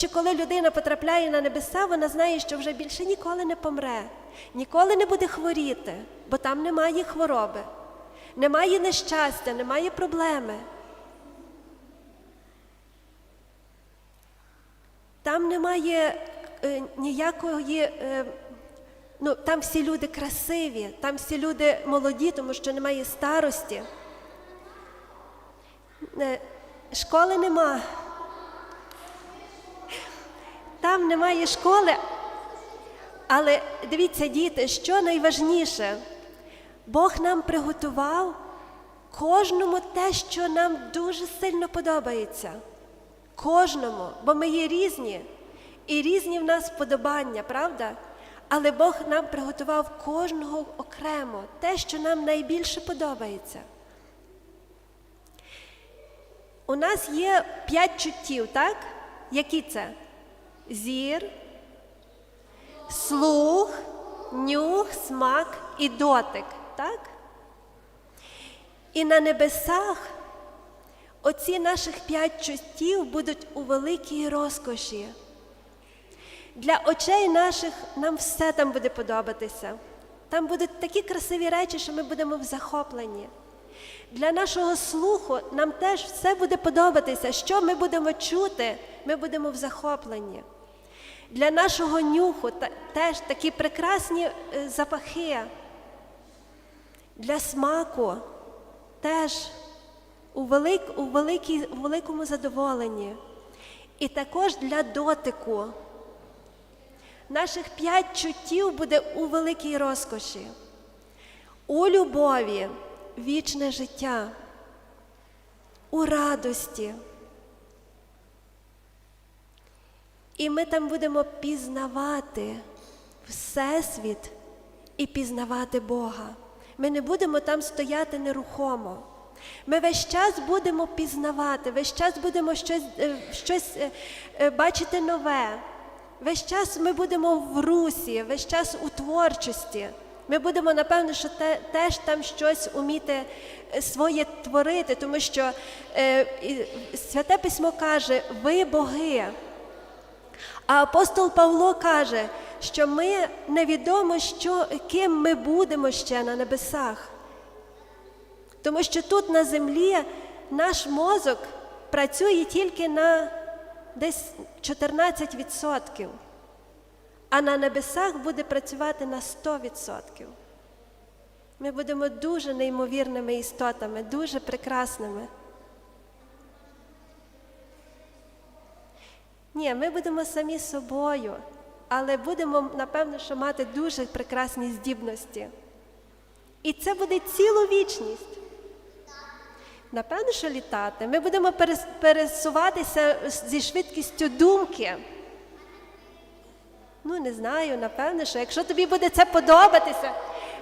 Що коли людина потрапляє на небеса, вона знає, що вже більше ніколи не помре, ніколи не буде хворіти, бо там немає хвороби, немає нещастя, немає проблеми. Там немає е, ніякої, е, ну там всі люди красиві, там всі люди молоді, тому що немає старості. Е, школи нема. Там немає школи, але дивіться, діти, що найважніше, Бог нам приготував кожному те, що нам дуже сильно подобається. Кожному, бо ми є різні, і різні в нас вподобання, правда? Але Бог нам приготував кожного окремо те, що нам найбільше подобається. У нас є п'ять чуттів, так? Які це? Зір, слух, нюх, смак і дотик, так? І на небесах оці наших п'ять чуттів будуть у великій розкоші. Для очей наших нам все там буде подобатися. Там будуть такі красиві речі, що ми будемо в захопленні. Для нашого слуху нам теж все буде подобатися. Що ми будемо чути, ми будемо в захопленні. Для нашого нюху теж такі прекрасні е, запахи. Для смаку теж у, велик, у, великій, у великому задоволенні. І також для дотику. Наших п'ять чуттів буде у великій розкоші. У любові вічне життя, у радості. І ми там будемо пізнавати Всесвіт і пізнавати Бога. Ми не будемо там стояти нерухомо. Ми весь час будемо пізнавати, весь час будемо щось, е, щось е, е, бачити нове. Весь час ми будемо в русі, весь час у творчості. Ми будемо, напевно, що те, теж там щось уміти своє творити, тому що е, Святе Письмо каже, ви боги. А апостол Павло каже, що ми невідомо, що, ким ми будемо ще на небесах. Тому що тут на землі наш мозок працює тільки на десь 14%, а на небесах буде працювати на 100%. Ми будемо дуже неймовірними істотами, дуже прекрасними. Ні, ми будемо самі собою, але будемо, напевно, що мати дуже прекрасні здібності. І це буде цілу вічність. Напевно, що літати. Ми будемо пересуватися зі швидкістю думки. Ну, не знаю, напевно, що якщо тобі буде це подобатися,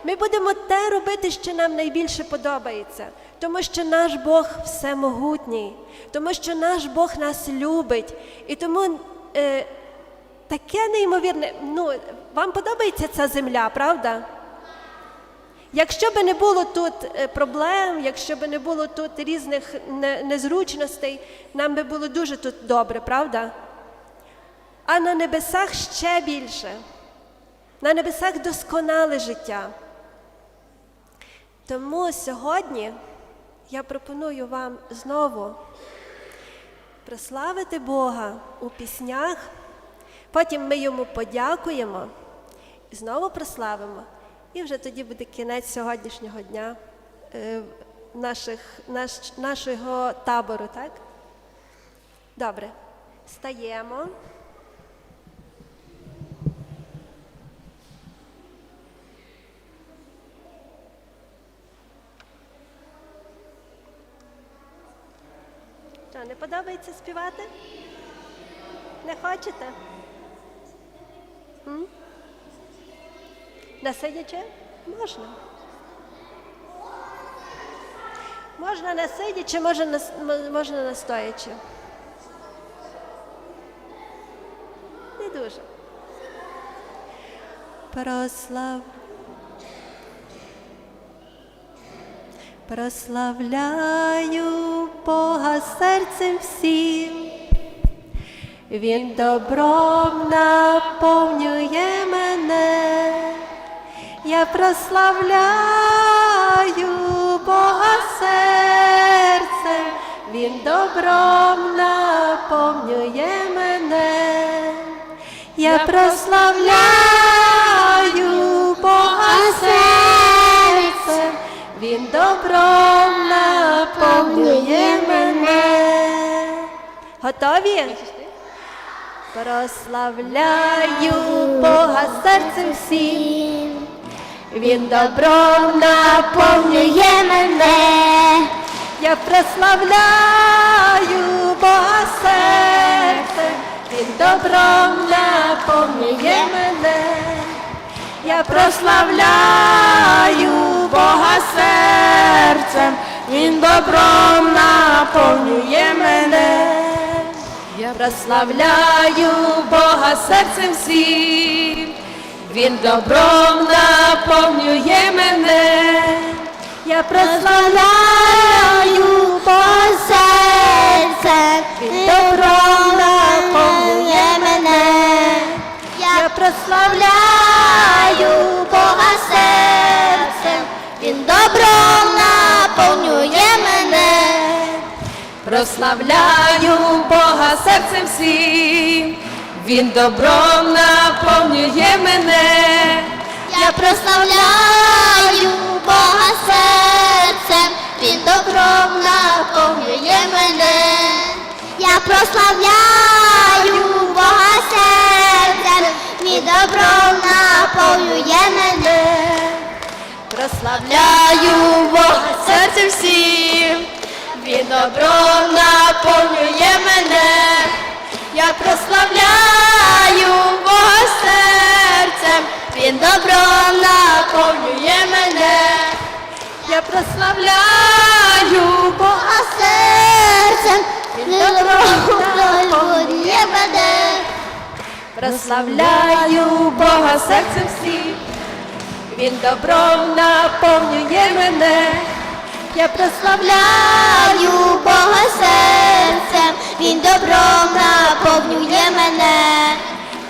ми будемо те робити, що нам найбільше подобається. Тому що наш Бог всемогутній, тому що наш Бог нас любить. І тому е, таке неймовірне, ну, вам подобається ця земля, правда? Якщо би не було тут е, проблем, якщо би не було тут різних незручностей, нам би було дуже тут добре, правда? А на небесах ще більше. На небесах досконале життя. Тому сьогодні я пропоную вам знову прославити Бога у піснях, потім ми йому подякуємо і знову прославимо. І вже тоді буде кінець сьогоднішнього дня е, наших, наш, нашого табору, так? Добре. Стаємо. Не подобається співати? Не хочете? М? На сидячи? Можна. Можна на сидячи, можна на, можна на стоячи. Не дуже. Прослав. Прославляю Бога серцем всім, Він добром наповнює мене, я прославляю Бога серцем, Він добром наповнює мене, я прославляю Бога серцем, Він добром наповнює мене. Готові? Прославляю Бога серцем всім, Він добром наповнює мене, я прославляю Бога серцем, Він добром наповнює мене, я прославляю Бога серцем, Він добром наповнює мене. Я прославляю Бога серцем всім, Він добром наповнює мене. Я прославляю Бога серцем, Він добром прославляю Бога серцем, Він добром наповнює мене. Прославляю Бога серцем всім, Він добром наповнює мене. Я прославляю Бога серцем, Він добром наповнює мене. Я прославляю Бога серцем, Він добром наповнює мене. Прославляю Бога серцем всім, Він добром наповнює мене. Я прославляю Бога серцем, Він добром наповнює мене. Я прославляю Бога серцем Він добром наповнює мене. Прославляю Бога серцем всім, Він добром наповнює мене. Я прославляю Бога серцем, Він добром наповнює мене.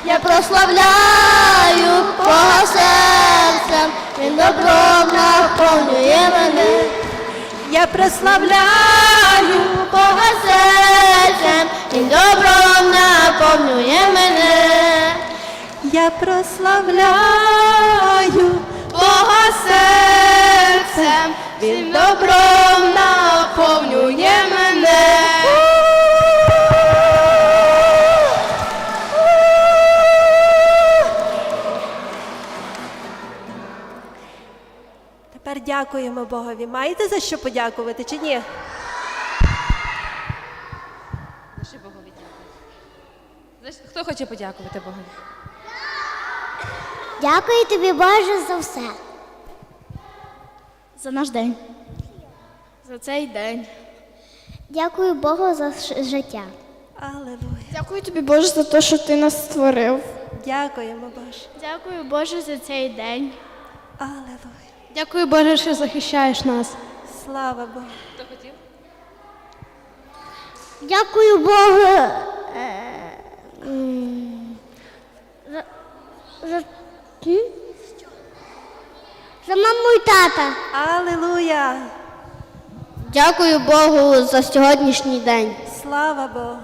Я прославляю Бога серцем, Він добром наповнює мене. Я прославляю Бога серцем, Він добром наповнює мене. Я прославляю Бога серцем, Він добром наповнює мене. Дякуємо Богові. Маєте за що подякувати чи ні? За що Богові що- Хто хоче подякувати Богові? Дякую тобі, Боже, за все. За наш день. За цей день. Дякую Богу за життя. Алелуя. Дякую тобі, Боже, за те, що ти нас створив. Дякуємо, Боже. Дякую, Боже, за цей день. Алелуя. Дякую, Боже, що захищаєш нас. Слава Богу. Хто хотів? Дякую Богу. е, За, за, за маму і тата. Алелуя. Дякую Богу за сьогоднішній день. Слава Богу.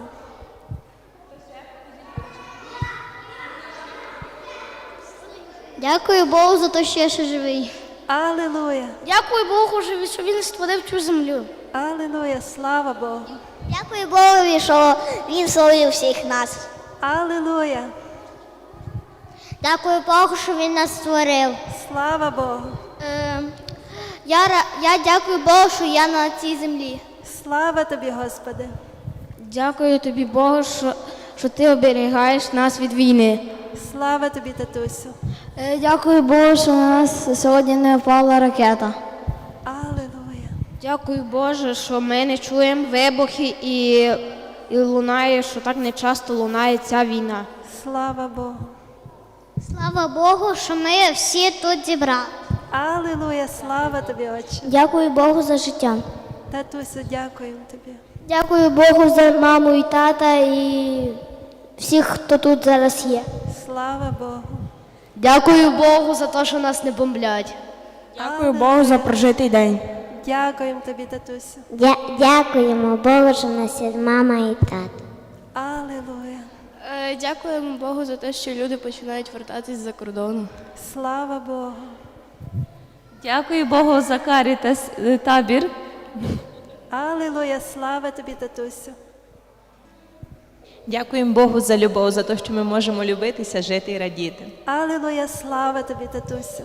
Дякую Богу за те, що я ще живий. Алелуя. Дякую Богу, що він створив цю землю. Алелуя. Слава Богу. Дякую Богові, що він створив всіх нас. Алелуя. Дякую Богу, що він нас створив. Слава Богу. Е, я, я дякую Богу, що я на цій землі. Слава тобі, Господи. Дякую тобі, Богу, що, що ти оберігаєш нас від війни. Слава тобі, татусю. Е, Дякую Богу, що на нас сьогодні не впала ракета. Алелуя. Дякую Боже, що ми не чуємо вибухи і, і лунає, що так не часто лунає ця війна. Слава Богу. Слава Богу, що ми всі тут зібрали. Алелуя. Слава тобі, Отче. Дякую Богу за життя. Татусю, дякуємо тобі. Дякую Богу за маму і тата і всіх, хто тут зараз є. Слава Богу. Дякую Богу за те, що нас не бомблять. Дякую Богу за прожитий день. Дякуємо тобі, татусю. Дя- дякуємо Богу, що в нас є мама і тато. Алілуя. Е, Дякуємо Богу за те, що люди починають вертатись за кордону. Слава Богу. Дякую Богу за карітас е, табір. Алілуя, слава тобі, татусю. Дякуємо Богу за любов, за те, що ми можемо любитися, жити і радіти. Алілуя, слава тобі, татусю.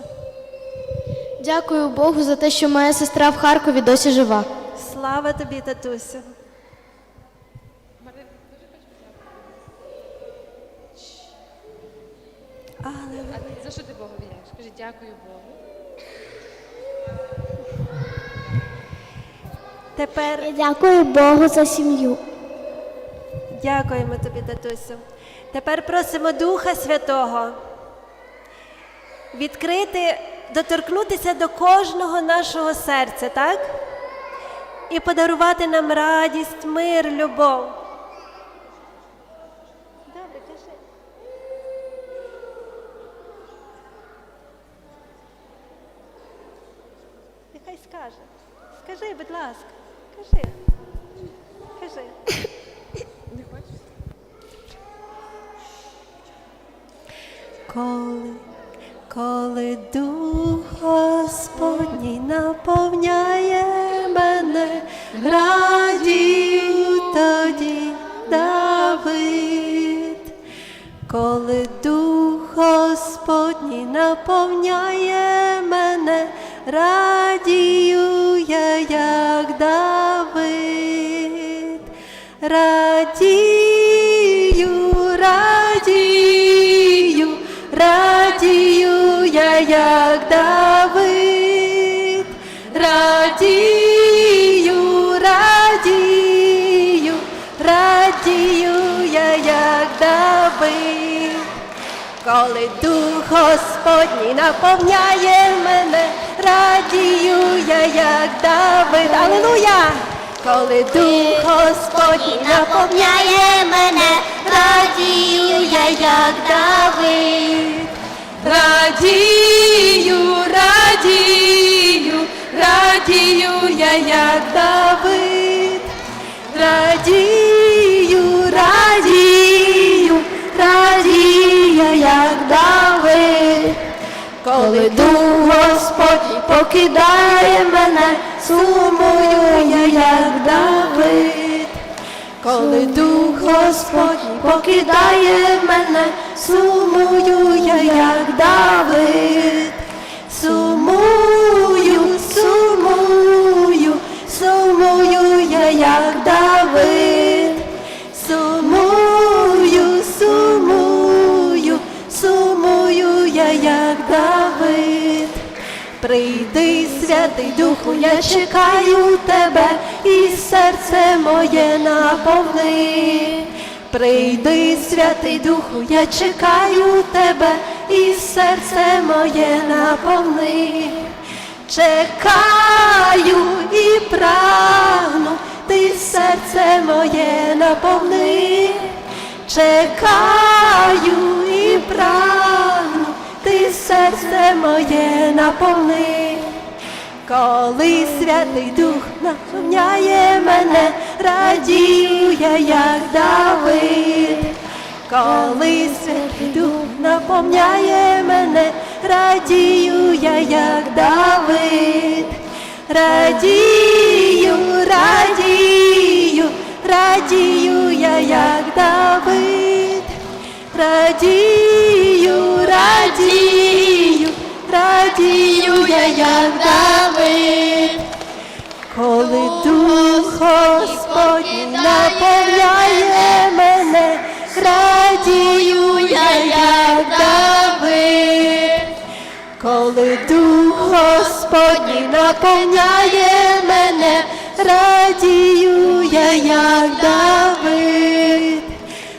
Дякую Богу за те, що моя сестра в Харкові досі жива. Слава тобі, татусю. Алілуя. А за що ти Богу вдячний? Скажи дякую Богу. Тепер Я дякую Богу за сім'ю. Дякуємо тобі, татусю. Тепер просимо Духа Святого відкрити, доторкнутися до кожного нашого серця, так? І подарувати нам радість, мир, любов. Добре, кажи. Нехай скаже. Скажи, будь ласка, кажи. Кажи. Коли, коли дух Господній наповняє мене, радію тоді Давид. Коли дух Господній наповняє мене, радію я, як Давид. Радію, Коли дух Господній наповняє мене, радію я, як Давид. Алілуя! Коли дух Господній наповняє мене, радію я, як Давид. Радію, радію, радію я, як Давид. Радію, Коли дух Господь покидає мене, сумую я, як Давид. Коли дух Господь покидає мене, сумую я, як Давид. Святий Духу, я чекаю тебе, і серце моє наповни. Прийди, святий Духу, я чекаю тебе, і серце моє наповни. Чекаю і прагну, ти серце моє наповни. Чекаю і прагну, ти серце моє наповни. Коли Святий Дух наповняє мене, радію я, як Давид. Коли Святий Дух наповняє мене, радію я, як Давид. Радію, радію, радію я, як Давид. Радію, радію, радію я, як Давид. Коли дух Господній наповняє мене, радію я, як Давид. Коли дух Господній наповняє мене, радію я, як Давид.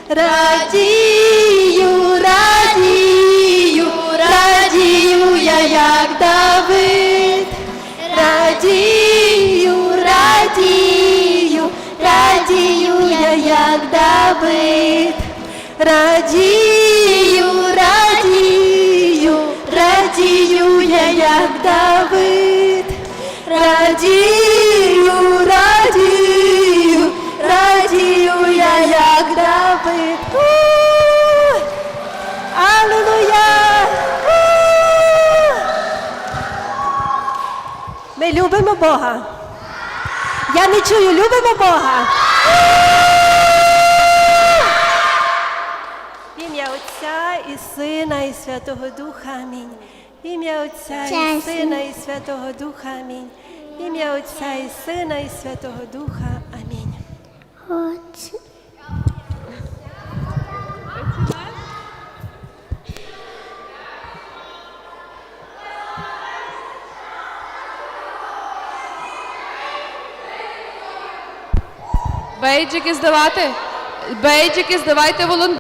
Радію, радію, радію я, як Давид. Як Давид. радію, радію, радію я, як Давид. Радію, радію, радію я, як Давид. У! Ми любимо Бога. Я не чую, любимо Бога. В ім'я Отця і Сина, і Святого Духа. Амінь. В ім'я Отця і Сина, і Святого Духа. Амінь. В ім'я Отця і Сина, і Святого Духа. Амінь. От. Бейджики здавати? Бейджики здавайте волонтерам.